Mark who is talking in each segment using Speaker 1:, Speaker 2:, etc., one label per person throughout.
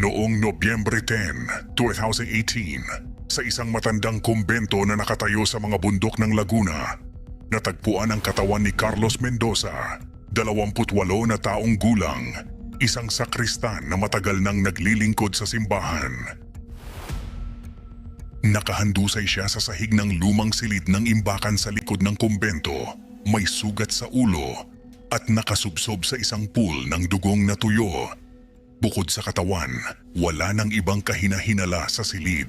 Speaker 1: Noong Nobyembre 10, 2018, sa isang matandang kumbento na nakatayo sa mga bundok ng Laguna, natagpuan ang katawan ni Carlos Mendoza, 28 na taong gulang, isang sakristan na matagal nang naglilingkod sa simbahan. Nakahandusay siya sa sahig ng lumang silid ng imbakan sa likod ng kumbento, may sugat sa ulo at nakasubsob sa isang pool ng dugong na tuyo Bukod sa katawan, wala nang ibang kahinahinala sa silid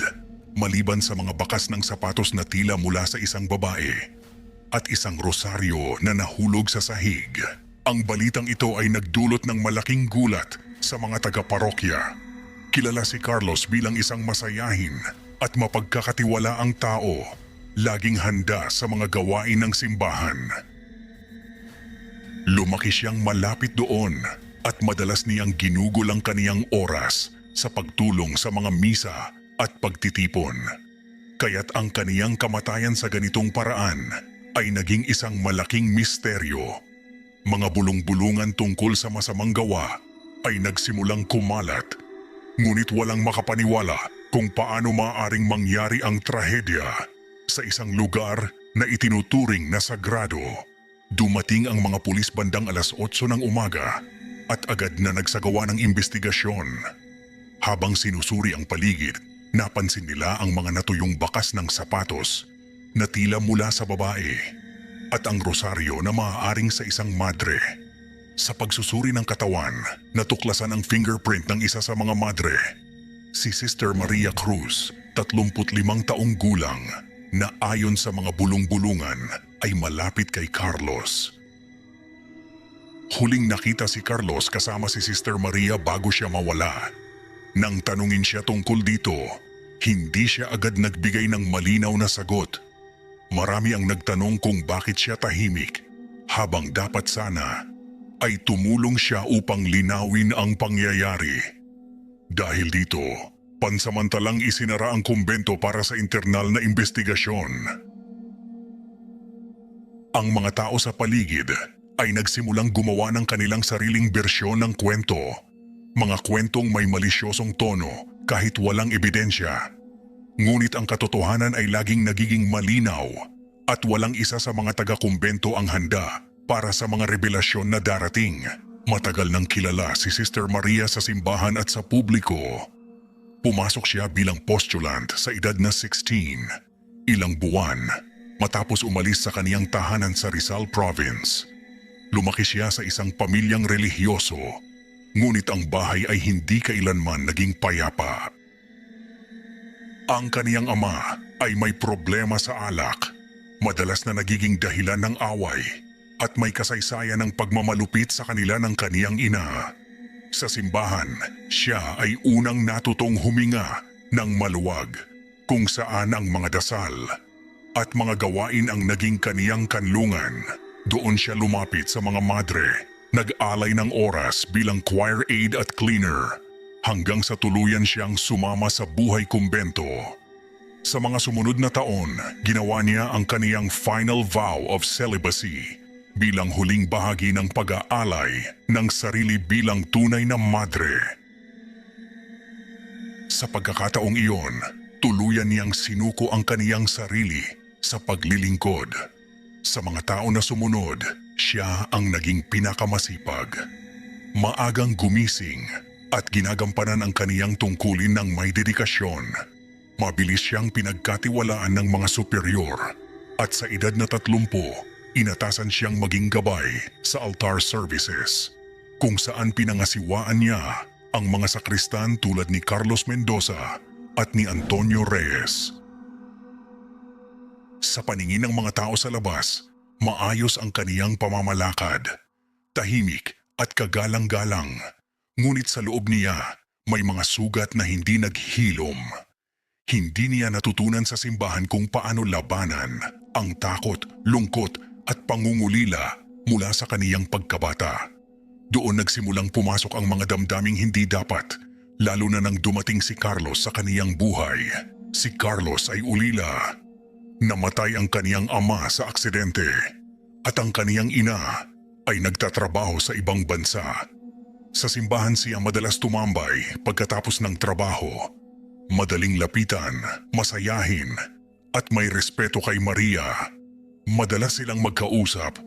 Speaker 1: maliban sa mga bakas ng sapatos na tila mula sa isang babae at isang rosaryo na nahulog sa sahig. Ang balitang ito ay nagdulot ng malaking gulat sa mga taga-parokya. Kilala si Carlos bilang isang masayahin at mapagkakatiwalaang tao, laging handa sa mga gawain ng simbahan. Lumaki siyang malapit doon at madalas niyang ginugol ang kaniyang oras sa pagtulong sa mga misa at pagtitipon. Kaya't ang kaniyang kamatayan sa ganitong paraan ay naging isang malaking misteryo. Mga bulong-bulungan tungkol sa masamang gawa ay nagsimulang kumalat. Ngunit walang makapaniwala kung paano maaaring mangyari ang trahedya sa isang lugar na itinuturing na sagrado. Dumating ang mga pulis bandang alas 8 ng umaga at agad na nagsagawa ng investigasyon. Habang sinusuri ang paligid, napansin nila ang mga natuyong bakas ng sapatos na tila mula sa babae at ang rosaryo na maaaring sa isang madre. Sa pagsusuri ng katawan, natuklasan ang fingerprint ng isa sa mga madre. Si Sister Maria Cruz, 35 taong gulang, na ayon sa mga bulong-bulungan ay malapit kay Carlos. Huling nakita si Carlos kasama si Sister Maria bago siya mawala. Nang tanungin siya tungkol dito, hindi siya agad nagbigay ng malinaw na sagot. Marami ang nagtanong kung bakit siya tahimik, habang dapat sana ay tumulong siya upang linawin ang pangyayari. Dahil dito, pansamantalang isinara ang kumbento para sa internal na investigasyon. Ang mga tao sa paligid ay nagsimulang gumawa ng kanilang sariling bersyon ng kwento. Mga kwentong may malisyosong tono kahit walang ebidensya. Ngunit ang katotohanan ay laging nagiging malinaw at walang isa sa mga taga-kumbento ang handa para sa mga revelasyon na darating. Matagal nang kilala si Sister Maria sa simbahan at sa publiko. Pumasok siya bilang postulant sa edad na 16, ilang buwan matapos umalis sa kaniyang tahanan sa Rizal Province. Lumaki siya sa isang pamilyang relihiyoso, ngunit ang bahay ay hindi kailanman naging payapa. Ang kaniyang ama ay may problema sa alak, madalas na nagiging dahilan ng away at may kasaysayan ng pagmamalupit sa kanila ng kaniyang ina. Sa simbahan, siya ay unang natutong huminga ng maluwag kung saan ang mga dasal at mga gawain ang naging kaniyang kanlungan. Doon siya lumapit sa mga madre, nag-alay ng oras bilang choir aide at cleaner, hanggang sa tuluyan siyang sumama sa buhay kumbento. Sa mga sumunod na taon, ginawa niya ang kaniyang final vow of celibacy bilang huling bahagi ng pag-aalay ng sarili bilang tunay na madre. Sa pagkakataong iyon, tuluyan niyang sinuko ang kaniyang sarili sa paglilingkod sa mga tao na sumunod, siya ang naging pinakamasipag. Maagang gumising at ginagampanan ang kaniyang tungkulin ng may dedikasyon. Mabilis siyang pinagkatiwalaan ng mga superior at sa edad na tatlumpo, inatasan siyang maging gabay sa altar services kung saan pinangasiwaan niya ang mga sakristan tulad ni Carlos Mendoza at ni Antonio Reyes. Sa paningin ng mga tao sa labas, maayos ang kaniyang pamamalakad. Tahimik at kagalang-galang. Ngunit sa loob niya, may mga sugat na hindi naghilom. Hindi niya natutunan sa simbahan kung paano labanan ang takot, lungkot at pangungulila mula sa kaniyang pagkabata. Doon nagsimulang pumasok ang mga damdaming hindi dapat, lalo na nang dumating si Carlos sa kaniyang buhay. Si Carlos ay ulila Namatay ang kaniyang ama sa aksidente at ang kaniyang ina ay nagtatrabaho sa ibang bansa. Sa simbahan siya madalas tumambay pagkatapos ng trabaho. Madaling lapitan, masayahin, at may respeto kay Maria. Madalas silang magkausap,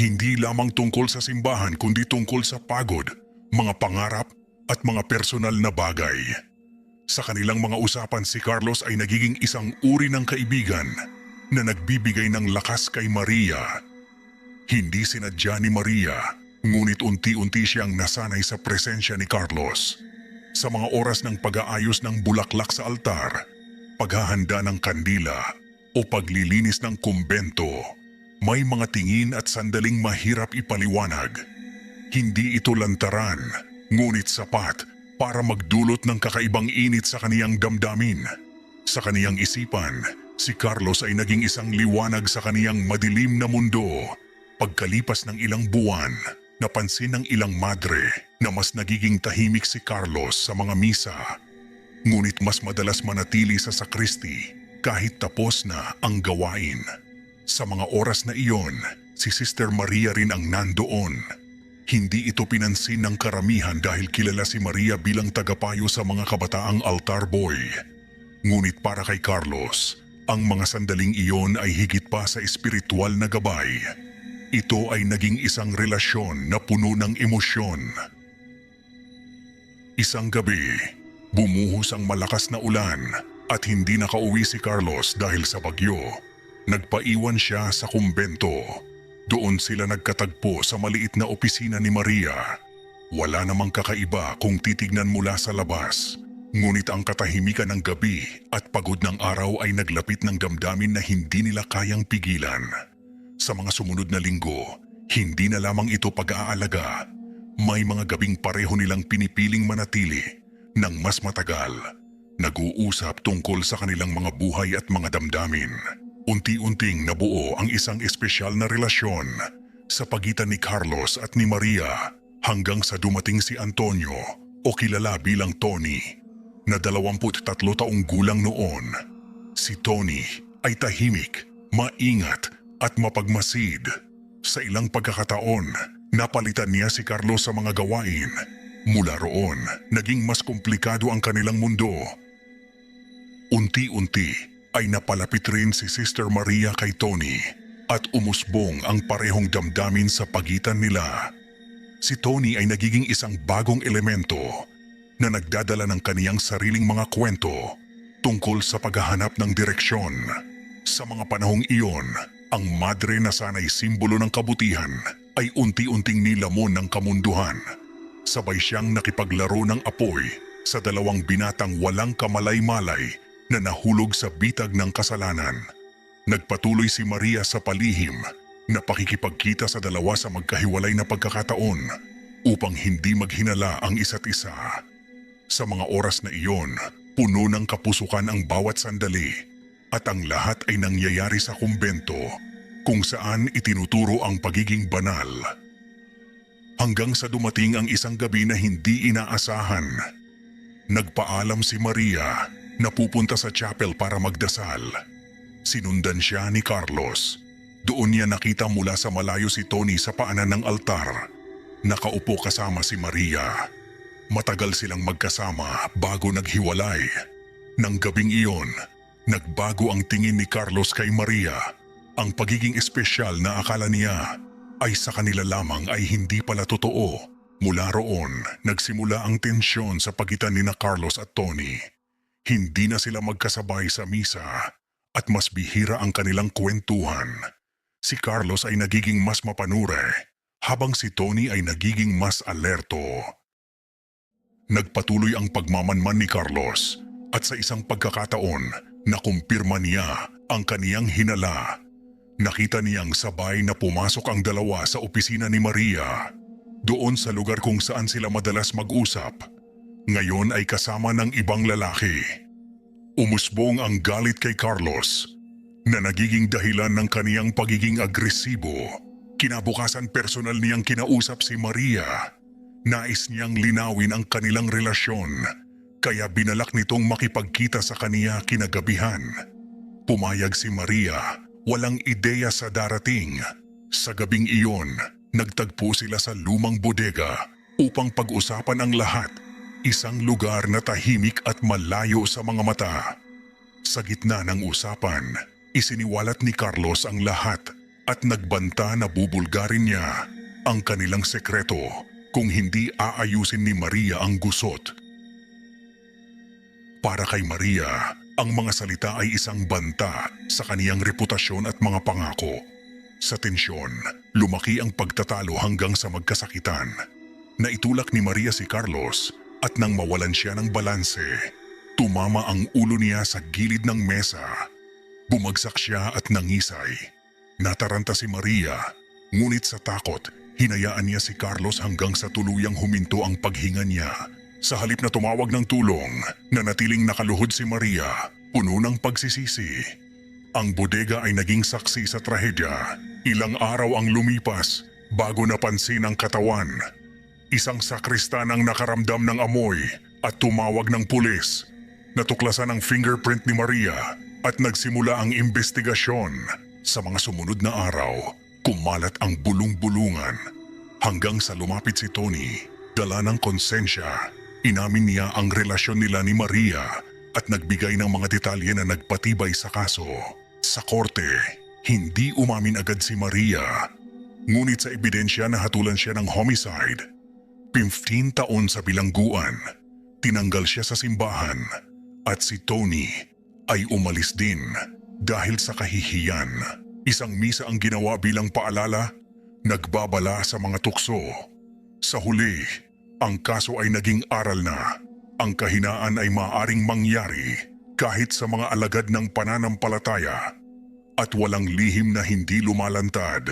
Speaker 1: hindi lamang tungkol sa simbahan kundi tungkol sa pagod, mga pangarap at mga personal na bagay. Sa kanilang mga usapan si Carlos ay nagiging isang uri ng kaibigan na nagbibigay ng lakas kay Maria. Hindi sinadya ni Maria, ngunit unti-unti siyang nasanay sa presensya ni Carlos. Sa mga oras ng pag-aayos ng bulaklak sa altar, paghahanda ng kandila o paglilinis ng kumbento, may mga tingin at sandaling mahirap ipaliwanag. Hindi ito lantaran, ngunit sapat para magdulot ng kakaibang init sa kaniyang damdamin. Sa kaniyang isipan, si Carlos ay naging isang liwanag sa kaniyang madilim na mundo. Pagkalipas ng ilang buwan, napansin ng ilang madre na mas nagiging tahimik si Carlos sa mga misa. Ngunit mas madalas manatili sa sakristi kahit tapos na ang gawain. Sa mga oras na iyon, si Sister Maria rin ang nandoon. Hindi ito pinansin ng karamihan dahil kilala si Maria bilang tagapayo sa mga kabataang altar boy. Ngunit para kay Carlos, ang mga sandaling iyon ay higit pa sa espiritual na gabay. Ito ay naging isang relasyon na puno ng emosyon. Isang gabi, bumuhos ang malakas na ulan at hindi nakauwi si Carlos dahil sa bagyo. Nagpaiwan siya sa kumbento. Doon sila nagkatagpo sa maliit na opisina ni Maria. Wala namang kakaiba kung titignan mula sa labas. Ngunit ang katahimikan ng gabi at pagod ng araw ay naglapit ng damdamin na hindi nila kayang pigilan. Sa mga sumunod na linggo, hindi na lamang ito pag-aalaga. May mga gabing pareho nilang pinipiling manatili ng mas matagal. Nag-uusap tungkol sa kanilang mga buhay at mga damdamin. Unti-unting nabuo ang isang espesyal na relasyon sa pagitan ni Carlos at ni Maria hanggang sa dumating si Antonio o kilala bilang Tony na 23 taong gulang noon. Si Tony ay tahimik, maingat at mapagmasid. Sa ilang pagkakataon, napalitan niya si Carlos sa mga gawain. Mula roon, naging mas komplikado ang kanilang mundo. Unti-unti ay napalapit rin si Sister Maria kay Tony at umusbong ang parehong damdamin sa pagitan nila. Si Tony ay nagiging isang bagong elemento na nagdadala ng kaniyang sariling mga kwento tungkol sa paghahanap ng direksyon. Sa mga panahong iyon, ang madre na sanay simbolo ng kabutihan ay unti-unting nilamon ng kamunduhan. Sabay siyang nakipaglaro ng apoy sa dalawang binatang walang kamalay-malay na nahulog sa bitag ng kasalanan. Nagpatuloy si Maria sa palihim na pakikipagkita sa dalawa sa magkahiwalay na pagkakataon upang hindi maghinala ang isa't isa. Sa mga oras na iyon, puno ng kapusukan ang bawat sandali at ang lahat ay nangyayari sa kumbento kung saan itinuturo ang pagiging banal. Hanggang sa dumating ang isang gabi na hindi inaasahan. Nagpaalam si Maria na pupunta sa chapel para magdasal. Sinundan siya ni Carlos. Doon niya nakita mula sa malayo si Tony sa paanan ng altar. Nakaupo kasama si Maria. Matagal silang magkasama bago naghiwalay. Nang gabing iyon, nagbago ang tingin ni Carlos kay Maria. Ang pagiging espesyal na akala niya ay sa kanila lamang ay hindi pala totoo. Mula roon, nagsimula ang tensyon sa pagitan ni na Carlos at Tony. Hindi na sila magkasabay sa misa at mas bihira ang kanilang kwentuhan. Si Carlos ay nagiging mas mapanure habang si Tony ay nagiging mas alerto. Nagpatuloy ang pagmamanman ni Carlos at sa isang pagkakataon nakumpirma niya ang kaniyang hinala. Nakita niyang sabay na pumasok ang dalawa sa opisina ni Maria. Doon sa lugar kung saan sila madalas mag-usap. Ngayon ay kasama ng ibang lalaki. Umusbong ang galit kay Carlos na nagiging dahilan ng kaniyang pagiging agresibo. Kinabukasan personal niyang kinausap si Maria. Nais niyang linawin ang kanilang relasyon kaya binalak nitong makipagkita sa kaniya kinagabihan. Pumayag si Maria, walang ideya sa darating. Sa gabing iyon, nagtagpo sila sa lumang bodega upang pag-usapan ang lahat. Isang lugar na tahimik at malayo sa mga mata. Sa gitna ng usapan, isiniwalat ni Carlos ang lahat at nagbanta na bubulgarin niya ang kanilang sekreto kung hindi aayusin ni Maria ang gusot. Para kay Maria, ang mga salita ay isang banta sa kaniyang reputasyon at mga pangako. Sa tensyon, lumaki ang pagtatalo hanggang sa magkasakitan. Naitulak ni Maria si Carlos at nang mawalan siya ng balanse, tumama ang ulo niya sa gilid ng mesa. Bumagsak siya at nangisay. Nataranta si Maria, ngunit sa takot, hinayaan niya si Carlos hanggang sa tuluyang huminto ang paghinga niya. Sa halip na tumawag ng tulong, nanatiling nakaluhod si Maria, puno ng pagsisisi. Ang bodega ay naging saksi sa trahedya. Ilang araw ang lumipas bago napansin ang katawan. Isang sakristan ang nakaramdam ng amoy at tumawag ng pulis. Natuklasan ang fingerprint ni Maria at nagsimula ang investigasyon. Sa mga sumunod na araw, kumalat ang bulong-bulungan hanggang sa lumapit si Tony. Dala ng konsensya, inamin niya ang relasyon nila ni Maria at nagbigay ng mga detalye na nagpatibay sa kaso. Sa korte, hindi umamin agad si Maria. Ngunit sa ebidensya na hatulan siya ng homicide 15 taon sa bilangguan, tinanggal siya sa simbahan at si Tony ay umalis din dahil sa kahihiyan. Isang misa ang ginawa bilang paalala, nagbabala sa mga tukso. Sa huli, ang kaso ay naging aral na. Ang kahinaan ay maaring mangyari kahit sa mga alagad ng pananampalataya at walang lihim na hindi lumalantad.